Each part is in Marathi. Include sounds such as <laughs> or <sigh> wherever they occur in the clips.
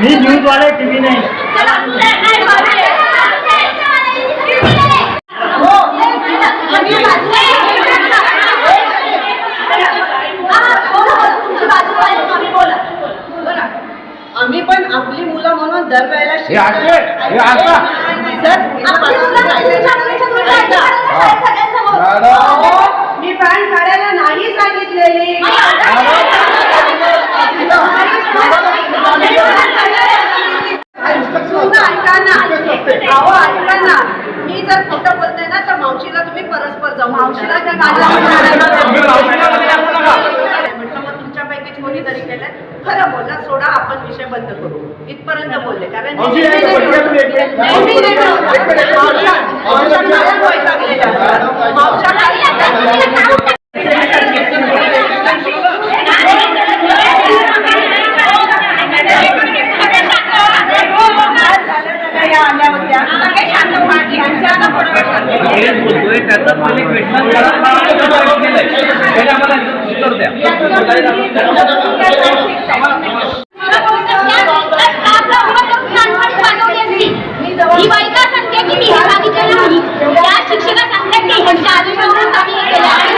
मी न्यूजवाले टीव्ही नाही. आम्ही पण आपली मुलं म्हणून दरवेळेला हे असे, हे असं. सर, आपली मुलं अहो, मी पॅन्ट काढायला नाही सांगितलेली सुद्धा ऐका ना अहो ऐका ना मी जर खोटं बोलते ना तर मावशीला तुम्ही परस्पर जाऊ मावशीला त्या तुम्ही मावशीला वगैरे दाखवू नका. म्हटलं मग तुमच्यापैकी कोणी तरी केलंय बोला सोडा आपण विषय बंद करू. इथपर्यंत बोलले. कारण मावशी, मिनिट, एक मिनिट, एक मिनिट. नेहमी लेट होतं. एक मिनिट, एक मिनिट. मावशा- मावशा कायम वैतागलेल्या असतात. मावशा या आल्या होत्या ही बायका सांगते की मी हे सांगितलेलं नाही त्या शिक्षिका सांगतात की ह्यांच्या आदेशावरून आम्ही केलं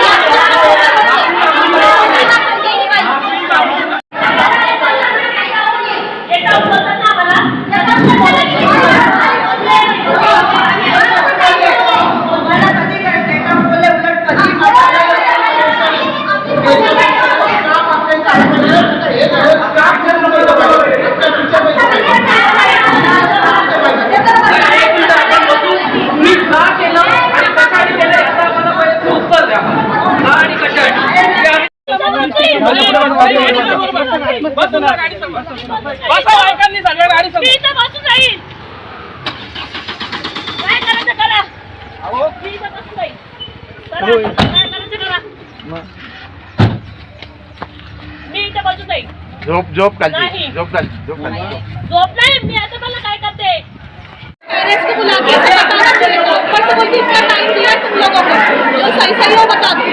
बायकांनी सगळ्या गाडी मी इथं बसून जाईल काय करायचं करा मी इथं बसून जाईल करा. काय करायचं करा. मी इथं बसून जाईल झोप झोप नाही. खालची झोप खालची झोप खालची. झोप नाही. मी आता मला पेरेंट्स को बुला के बताना चाहिए ऊपर से बोलती इतना टाइम दिया है तुम लोगों को। जो सही सही हो बता दो।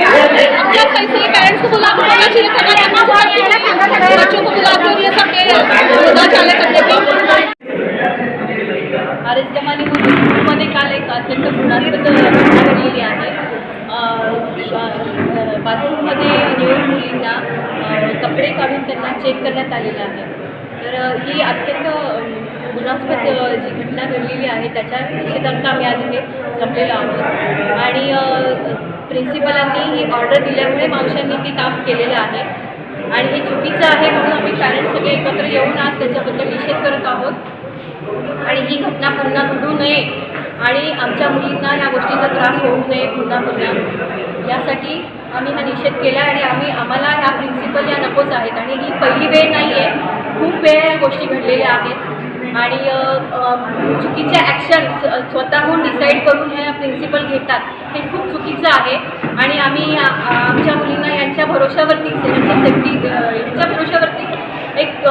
अब क्या सही सही पेरेंट्स को बुला के बोलना चाहिए था अगर ऐसा बच्चों को बुला के ये सब के चाले करने की आर एस मध्ये काल एक अत्यंत कपडे काढून त्यांना चेक करण्यात अत्यंत गुणास्पद जी घटना घडलेली आहे त्याच्या निषेधार्थ आम्ही आज इथे जमलेलो आहोत. आणि प्रिन्सिपलांनी ही ऑर्डर दिल्यामुळे मावशांनी ते काम केलेलं आहे. आणि हे चुकीचं आहे म्हणून आम्ही पॅरेंट्स सगळे एकत्र येऊन आज त्याच्याबद्दल निषेध करत आहोत. आणि ही घटना पुन्हा घडू नये आणि आमच्या मुलींना ह्या गोष्टीचा त्रास होऊ नये पुन्हा पुन्हा. यासाठी आम्ही हा निषेध केला आणि आम्ही आम्हाला ह्या प्रिन्सिपल या नकोच आहेत. आणि ही पहिली वेळ नाही आहे खूप वेळ या गोष्टी घडलेल्या आहेत. आणि चुकीच्या ॲक्शन्स स्वतःहून डिसाईड करून ह्या प्रिन्सिपल घेतात हे खूप चुकीचं आहे. आणि आम्ही आमच्या मुलींना यांच्या भरोशावरती यांच्या सेफ्टी यांच्या भरोशावरती एक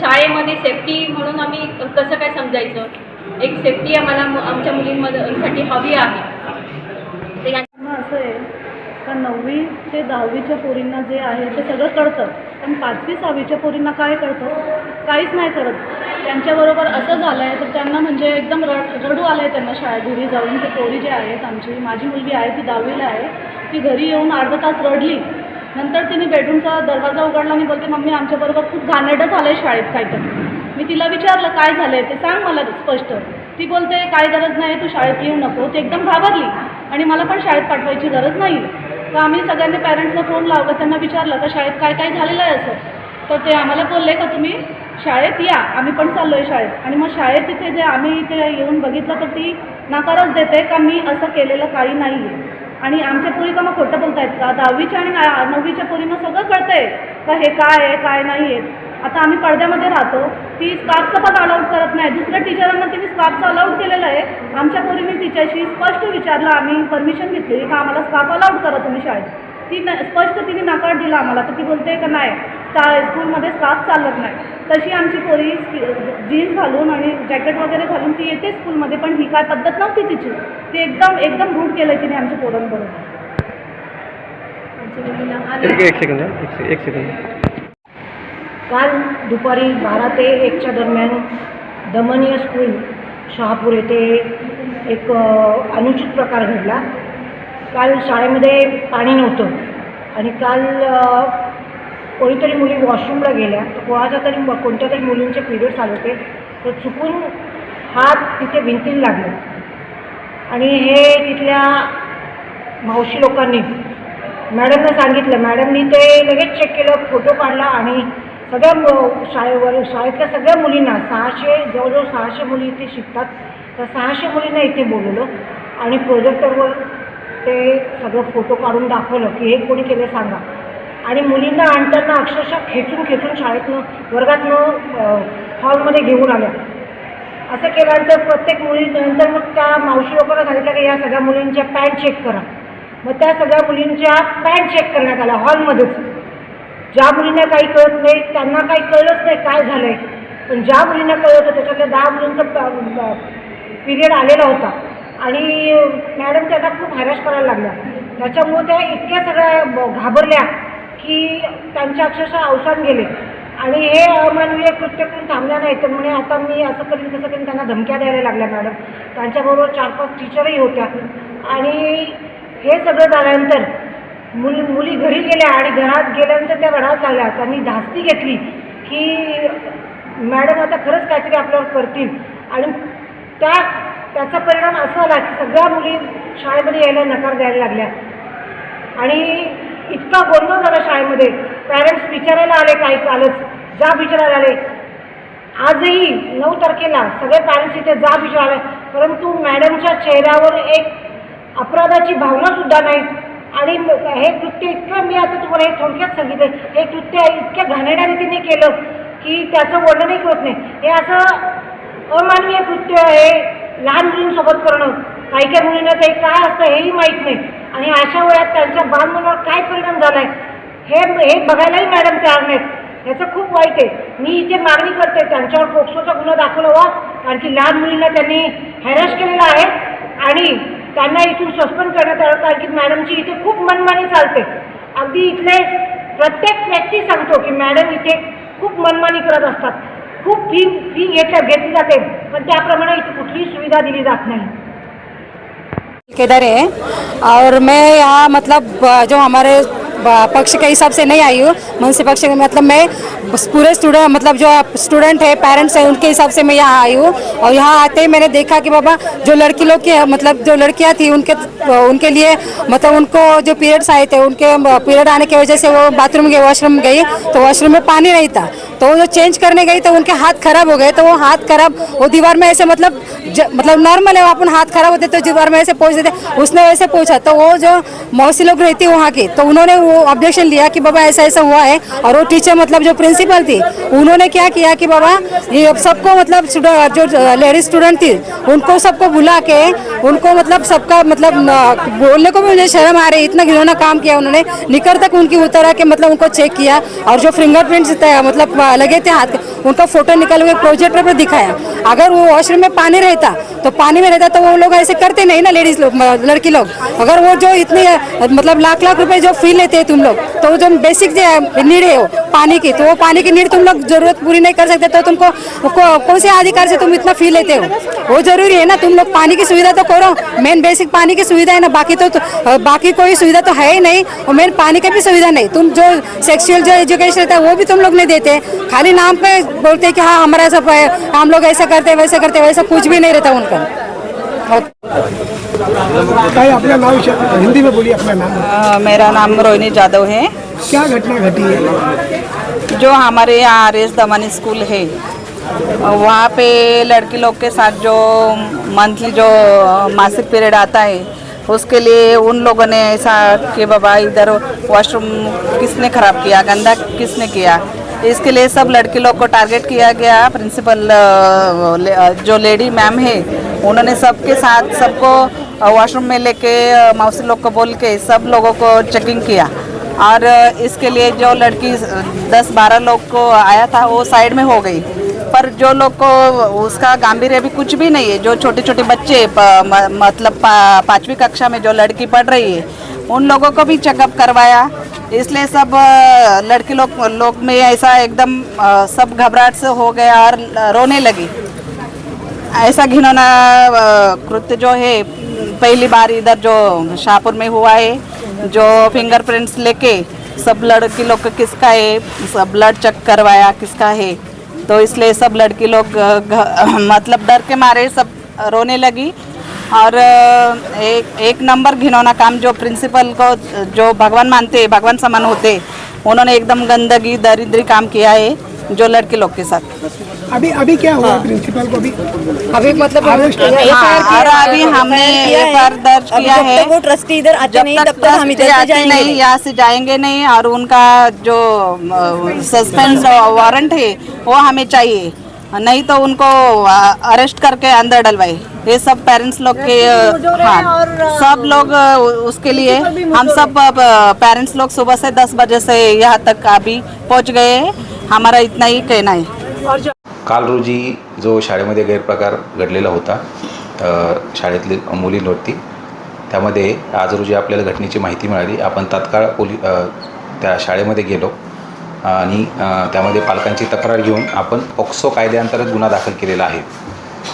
शाळेमध्ये सेफ्टी म्हणून आम्ही कसं काय समजायचं? एक सेफ्टी आम्हाला आमच्या मुलींमध्ये साठी हवी आहे. ते असं आहे. का नववी ते दहावीच्या पोरींना जे आहे ते सगळं कळतं. पण पाचवी सहावीच्या पोरींना काय कळतं? काहीच नाही करत. त्यांच्याबरोबर असं झालं आहे तर त्यांना म्हणजे एकदम रड रडू आलं आहे त्यांना शाळेत घरी जाऊन ते पोरी जे आहेत आमची माझी मुलगी आहे ती दहावीला आहे ती घरी येऊन अर्धा तास रडली. नंतर तिने बेडरूमचा दरवाजा उघडला आणि बोलते मम्मी आमच्याबरोबर खूप घाणेरडं झालं आहे शाळेत काहीतरी. मी तिला विचारलं काय झालं आहे ते सांग मला स्पष्ट. ती बोलते काय गरज नाही तू शाळेत येऊ नको. ती एकदम घाबरली. आणि मला पण शाळेत पाठवायची गरज नाही. तर आम्ही सगळ्यांनी पॅरेंट्सला फोन लावला त्यांना विचारलं का शाळेत काय काय झालेलं आहे असं? तर ते आम्हाला बोलले का तुम्ही शाळेत या आम्ही पण चाललो आहे शाळेत. आणि मग शाळेत तिथे जे आम्ही इथे येऊन बघितलं तर ती नकारच देते का मी असं केलेलं काही नाही आहे आणि आमच्या पोरी का मग खोटं बोलतायत? का दहावीच्या आणि नववीच्या पोरींना सगळं कळतंय? का हे काय आहे काय नाही आहे आता आम्ही पडद्यामध्ये राहतो. ती स्कार्फचं पण अलाउड करत नाही. दुसऱ्या टीचरांना तिने स्कार्फचं अलाउड केलेलं आहे. आमच्या पोरीने तिच्याशी स्पष्ट विचारलं. आम्ही परमिशन घेतली का आम्हाला स्कार्फ अलाउड करा तुम्ही शाळेत. ती न स्पष्ट तिने नकार दिला आम्हाला. तर ती बोलते का नाही स्का स्कूलमध्ये स्कार्फ चालत नाही. तशी आमची पोरी जीन्स घालून आणि जॅकेट वगैरे घालून ती येते स्कूलमध्ये पण ही काय पद्धत नव्हती तिची. ती एकदम एकदम रूट केलं आहे तिने आमच्या पोरांबरोबर. एक सेकंद एक से- एक सेकंद काल दुपारी बारा ते एकच्या दरम्यान दमनीय स्कूल शहापूर येथे एक अनुचित प्रकार घडला. काल शाळेमध्ये पाणी नव्हतं आणि काल कोणीतरी मुली वॉशरूमला गेल्या. तर कोणाच्या तरी कोणत्या तरी मुलींचे पिरियड्स आले होते. तर चुकून हात तिथे भिंतीला लागले. आणि हे तिथल्या मावशी लोकांनी मॅडमला सांगितलं. मॅडमनी ते लगेच चेक केलं फोटो काढला आणि सगळ्या शाळेवर शाळेतल्या सगळ्या मुलींना सहाशे जवळजवळ सहाशे मुली इथे शिकतात. तर सहाशे मुलींना इथे बोलवलं आणि प्रोजेक्टरवर ते सगळं फोटो काढून दाखवलं की हे कोणी केलं सांगा. आणि मुलींना आणताना अक्षरशः खेचून खेचून शाळेतनं वर्गातनं हॉलमध्ये घेऊन आल्या. असं केल्यानंतर प्रत्येक मुली नंतर मग त्या मावशी लोकांना सांगितलं की या सगळ्या मुलींच्या पॅन्ट चेक करा. मग त्या सगळ्या मुलींच्या पॅन्ट चेक करण्यात आल्या हॉलमध्येच ज्या मुलींना काही कळत नाही त्यांना काही कळलंच नाही काय झालं आहे पण ज्या मुलींना कळत होतं त्याच्यातल्या दहा मुलींचा पिरियड आलेला होता. आणि मॅडम त्यांना खूप हॅरॅश करायला लागल्या. त्याच्यामुळे त्या इतक्या सगळ्या ब- घाबरल्या की त्यांच्या अक्षरशः अवसान गेले. आणि हे अमानवीय कृत्य करून थांबल्या नाही तर म्हणे आता मी असं करीन तसं करीन त्यांना धमक्या द्यायला लागल्या मॅडम त्यांच्याबरोबर चार पाच टीचरही होत्या. आणि हे सगळं झाल्यानंतर मुल मुली घरी गेल्या आणि घरात गेल्यानंतर त्या रडायला लागल्या. त्यांनी धास्ती घेतली की मॅडम आता खरंच काहीतरी आपल्यावर करतील. आणि त्या त्याचा परिणाम असा आला की सगळ्या मुली शाळेमध्ये यायला नकार द्यायला लागल्या. आणि इतका गोंधळ झाला शाळेमध्ये. पॅरेंट्स विचारायला आले काही कालच जा विचारायला आले. आजही नऊ तारखेला सगळे पॅरेंट्स इथे जा विचारायला परंतु मॅडमच्या चेहऱ्यावर एक अपराधाची भावना सुद्धा नाही. आणि हे कृत्य इतकं मी आता तुम्हाला हे थोडक्यात सांगितलं हे कृत्य इतक्या घाणेरड्या रीतीने केलं की त्याचं वर्णनही होत नाही. हे असं अमानवीय कृत्य आहे लहान मुलींसोबत करणं. काही काही मुलींना ते काय असतं हेही माहीत नाही. आणि अशा वेळात त्यांच्या बालमनावर काय परिणाम झाला आहे हे हे बघायलाही मॅडम तयार नाहीत. याचं खूप वाईट आहे. मी इथे मागणी करते त्यांच्यावर पोक्सोचा गुन्हा दाखवला व्हा. कारण की लहान मुलींना त्यांनी हॅरॅश केलेला आहे. आणि त्यांना इथून सस्पेंड करण्यात आलं. कारण की मॅडमची इथे खूप मनमानी चालते. अगदी इथले प्रत्येक व्यक्ती सांगतो की मॅडम इथे खूप मनमानी करत असतात. खूप फी फी घेतल्या घेतली जाते. पण त्याप्रमाणे इथे कुठलीही सुविधा दिली जात नाही. केदार है और मैं यहाँ मतलब जो हमारे पक्ष के हिसाब से नहीं आई हूँ। मुंशी पक्ष के मतलब मैं पूरे स्टूडेंट मतलब जो स्टूडेंट है पेरेंट्स हैं, उनके हिसाब से मैं यहाँ आई हूँ। और यहाँ आते ही मैंने देखा कि बाबा, जो लड़की लोग के मतलब जो लड़कियाँ थी, उनके उनके लिए मतलब उनको जो पीरियड्स आए थे, उनके पीरियड आने की वजह से वो बाथरूम गए वॉशरूम गई तो वॉशरूम में पानी नहीं था। तो जो चेंज करने गई तो उनके हाथ खराब हो गए तो वो हाथ खराब वो दीवार में ऐसे मतलब ज, मतलब नॉर्मल है वो अपन हाथ खराब होते तो दीवार में ऐसे पहुँच देते उसने वैसे पूछा। तो वो जो मौसी लोग रहती वहाँ की तो उन्होंने वो ऑब्जेक्शन लिया कि बाबा ऐसा ऐसा हुआ है और वो टीचर मतलब जो प्रिंसिपल थी उन्होंने क्या किया कि बाबा ये सबको मतलब जो लेडीज़ स्टूडेंट थी उनको सबको बुला के उनको मतलब सबका मतलब बोलने को भी मुझे शर्म आ रही इतना घिनौना काम किया उन्होंने निकर तक उनकी उतरा के मतलब उनको चेक किया और जो फिंगरप्रिंट्स मतलब लगे थे हाथ उनका फ़ोटो निकाल हुए प्रोजेक्टर पर दिखाया। अगर वो वॉशरूम में पानी रहता तो पानी में रहता तो वो लोग ऐसे करते नहीं ना लेडीज़ लोग लड़की लोग। अगर वो जो इतनी मतलब लाख लाख रुपए जो फ़ी लेते हैं तुम लोग तो जो बेसिक जो नीड है वो पानी की तो वो पानी की नीड तुम लोग ज़रूरत पूरी नहीं कर सकते तो तुमको को, कौन से अधिकार से तुम इतना फ़ी लेते हो? वो ज़रूरी है ना तुम लोग पानी की सुविधा तो करो। मेन बेसिक पानी की सुविधा है ना बाकी तो, तो बाकी कोई सुविधा तो है ही नहीं और मेन पानी की भी सुविधा नहीं। तुम जो सेक्सुअल जो एजुकेशन रहता है वो भी तुम लोग नहीं देते। खाली नाम पे बोलते हैं कि हाँ हमारा ऐसा हम लोग ऐसा करते हैं वैसा करते हैं वैसा कुछ भी नहीं रहता उनका। अपना नाम हिंदी में बोलिए अपना नाम। मेरा नाम रोहिणी जादव है। क्या घटना घटी है? जो हमारे यहाँ आर एस दमानी स्कूल है वहाँ पे लड़की लोग के साथ जो मंथली जो मासिक पीरियड आता है उसके लिए उन लोगों ने ऐसा कि बाबा इधर वॉशरूम किसने ख़राब किया गंदा किसने किया? इसके लिए सब लड़की लोग को टारगेट किया गया प्रिंसिपल जो लेडी मैम है उन्होंने सबके साथ सबको वॉशरूम में लेके मौसी लोग को बोल के सब लोगों को चेकिंग किया। और इसके लिए जो लड़की दस बारह लोग को आया था वो साइड में हो गई। पर जो लोग को उसका गांभीर्य भी कुछ भी नहीं है। जो छोटे छोटे बच्चे प, म, मतलब पा, पाँचवीं कक्षा में जो लड़की पढ़ रही है उन लोगों को भी चेकअप करवाया। इसलिए सब लड़के लोग लोग में ऐसा एकदम सब घबराहट से हो गया और रोने लगी। ऐसा घिनौना कृत्य जो है, पहली बार इधर जो शाहपुर में हुआ है, जो फिंगरप्रिंट्स लेके सब लड़की लोग किसका है, सब ब्लड चेक करवाया किसका है। तो इसलिए सब लड़की लोग <laughs> मतलब डर के मारे सब रोने लगी। और एक एक नंबर घिनौना काम जो प्रिंसिपल को जो भगवान मानते हैं भगवान समान होते उन्होंने एकदम गंदगी दरिद्री काम किया है जो लड़के लोग के साथ। अभी अभी क्या हुआ प्रिंसिपल को अभी? अभी मतलब हाँ, और अभी हमने एफ़ दर्ज किया है। वो ट्रस्टी इधर आते नहीं तब तक हम इधर आते जाएँगे नहीं नहीं। यहाँ से जाएँगे नहीं और उनका जो सस्पेंस वारंट है वो हमें चाहिए। नहीं तो उनको अरेस्ट करके अंदर डलवाए। ये सब पेरेंट्स लोग के हाँ सब लोग उसके लिए हम सब पेरेंट्स लोग सुबह से दस बजे से यहाँ तक अभी पहुँच गए हैं। हमारा इतना ही कहना है। काल रोजी जो शाळेमध्ये गैरप्रकार घडलेला होता शाळेतली मुलींवरती त्यामध्ये आज रोजी आपल्याला घटनेची माहिती मिळाली. आपण तात्काळ पोली त्या शाळेमध्ये गेलो. आणि अ, त्यामध्ये पालकांची तक्रार घेऊन आपण पॉक्सो कायद्याअंतर्गत गुन्हा दाखल केलेला आहे.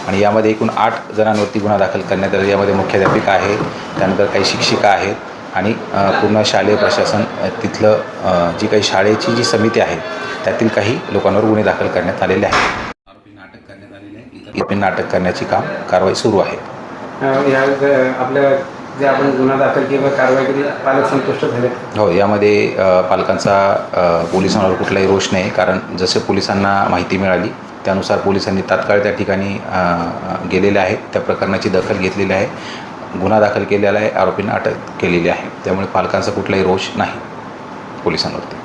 आणि यामध्ये एकूण आठ जणांवरती गुन्हा दाखल करण्यात आला. यामध्ये मुख्याध्यापिका आहे त्यानंतर काही शिक्षिका आहेत आणि पूर्ण शालेय प्रशासन तिथलं जी काही शाळेची जी समिती आहे त्यातील काही लोकांवर गुन्हे दाखल करण्यात आलेले आहेत. अटक करण्यात आलेली आहे अटक करण्याची काम कारवाई सुरू आहे. या आपल्या जे आपण गुन्हा दाखल केला कारवाई केली पालक संतुष्ट झाले. हो यामध्ये पालकांचा पोलिसांवर कुठलाही रोष नाही. कारण जसे पोलिसांना माहिती मिळाली त्यानुसार पोलिसांनी तात्काळ त्या ठिकाणी गेलेले आहेत. त्या प्रकरणाची दखल घेतलेली आहे. गुन्हा दाखल केलेला आहे. आरोपींना अटक केलेली आहे. त्यामुळे पालकांचा कुठलाही रोष नाही पोलिसांवरती.